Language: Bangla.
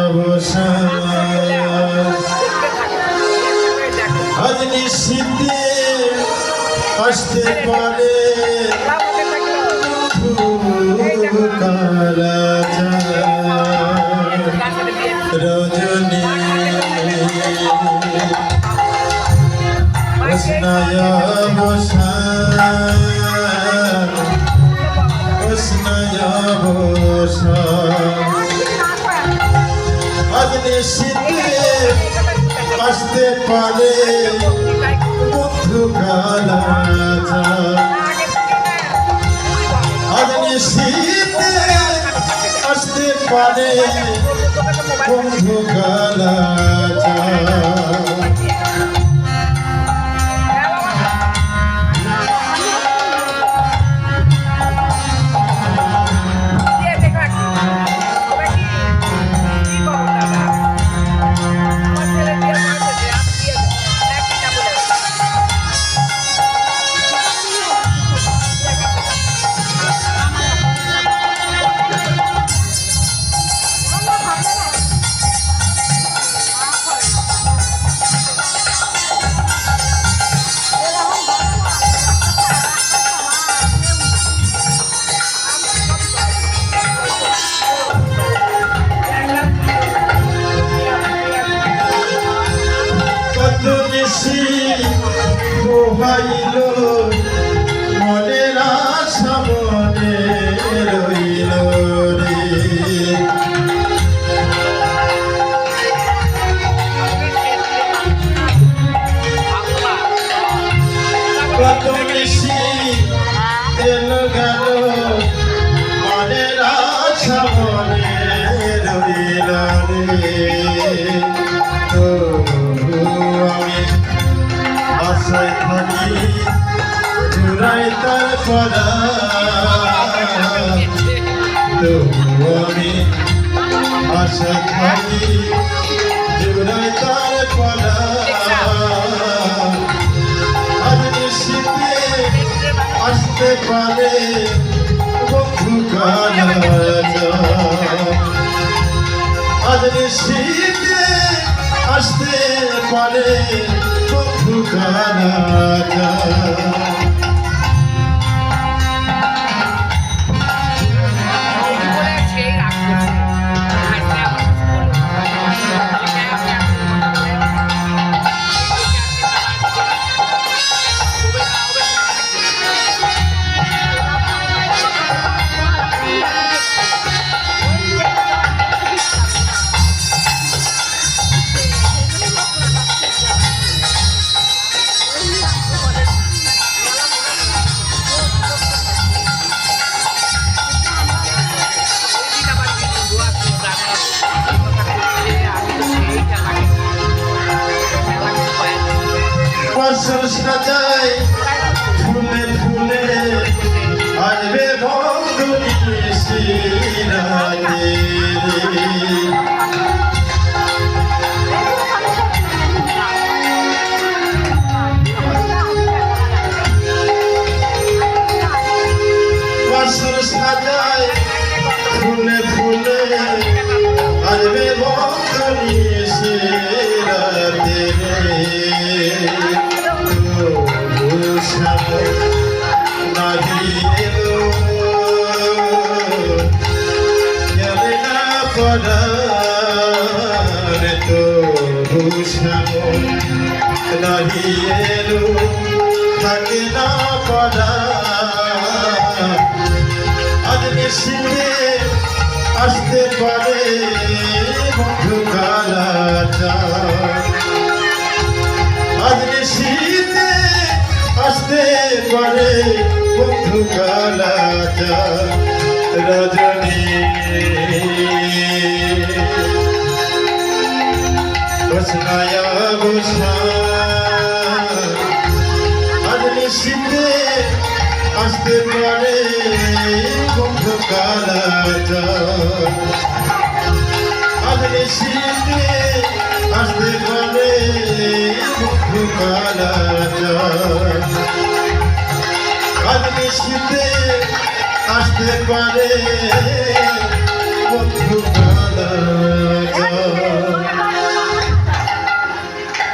অবসান আজ নিশীতে আসতে পারে রজনী। অসনায় অবসান অসনায় অবসান আসতে পারে বন্ধু আজ নিশীতে আসতে পারে বন্ধু কালা দোহাইল মনের আশা মনে রইল কত বেশি এল গেল মনের আশা মনে রইল রে। থাকি চূড়াই তার পদা তো আমি আশায় থাকি চূড়াই তার পদা আজ নিশীতে আসতে পারে বন্ধু আজ নিশীতে আসতে পারে বন্ধু কালা বছর সাজায় ফুলে ফুলে আসবে বন্ধু নিশিরাতে বছর সাজায় ফুলে ফুলে আসবে বন্ধু নিশিরাতে পড়ার তো ভূষণ নাহি এলো, থাকে না পড়া। আজ নিশিতে আসতে পারে বন্ধু কালাটা আজ রজনী বসনায়া বসা আজ নিশীতে আসতে পারে কালাটা আজ নিশীতে আসতে পারে আসতে পারে বন্ধু